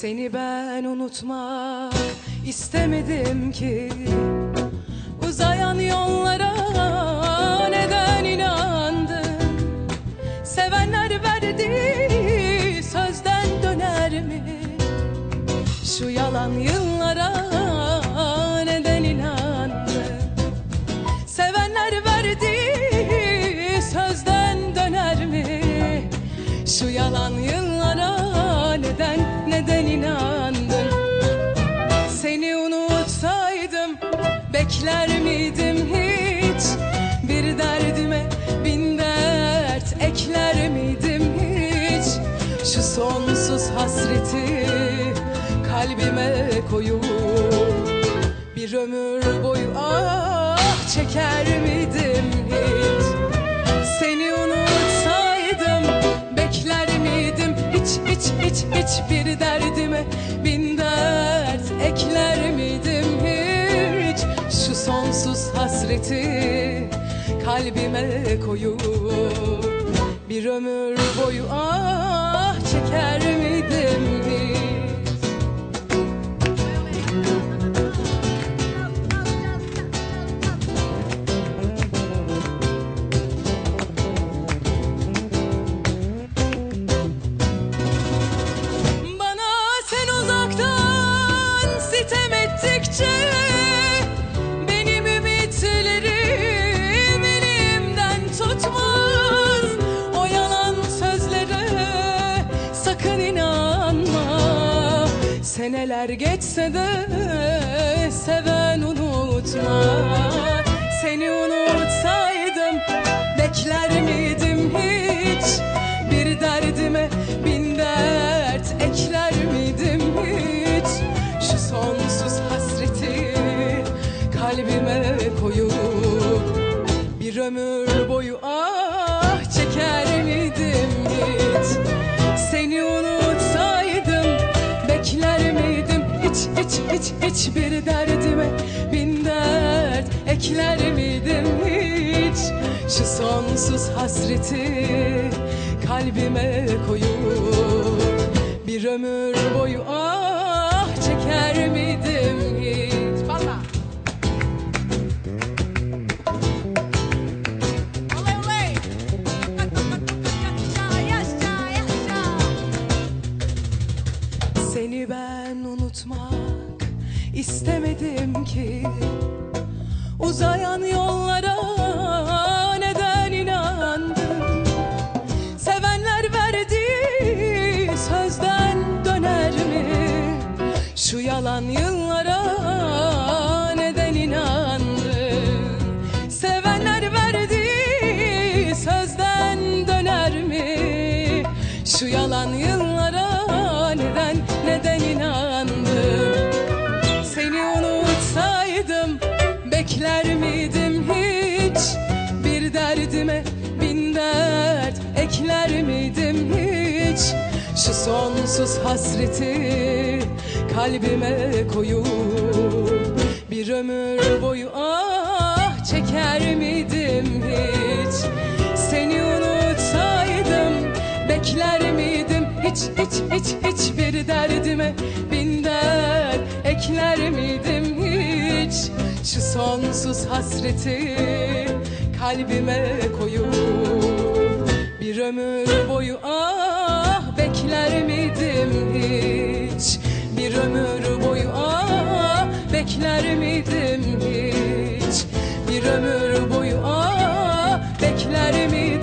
Seni ben unutmak istemedim ki. Uzayan yollara neden inandın? Sevenler verdiği Bir ömür boyu ah çeker miydim hiç? Seni unutsaydım bekler miydim? Hiç hiç hiç hiç bir derdime bin dert ekler miydim hiç? Şu sonsuz hasreti kalbime koyup bir ömür boyu ah çeker miydim hiç sakın inanma. Seneler geçse de seven unutmaz Seni unutsaydım bekler miydim hiç? Bir derdime bin dert ekler miydim hiç? Şu sonsuz hasreti kalbime koyup Bir ömür boyu ah Seni unutsaydım bekler miydim? Hiç hiç hiç hiç bir derdime bin dert ekler miydim? Hiç. Şu sonsuz hasreti kalbime koyup Bir ömür boyu ah çeker miydim Uzayan yollara neden inandın? Sevenler verdiği sözden döner mi? Şu yalan yıllara neden inandın? Sevenler verdiği sözden döner mi? Şu yalan yıllara derdime bin dert ekler miydim hiç? Şu sonsuz hasreti kalbime koyup Bir ömür boyu ah çeker miydim hiç? Seni unutsaydım bekler miydim hiç hiç hiç hiç bir derdime bin dert ekler miydim hiç? Şu sonsuz hasreti kalbime koyup Bir ömür boyu ah bekler miydim hiç? Bir ömür boyu ah bekler miydim hiç? Bir ömür boyu ah bekler miydim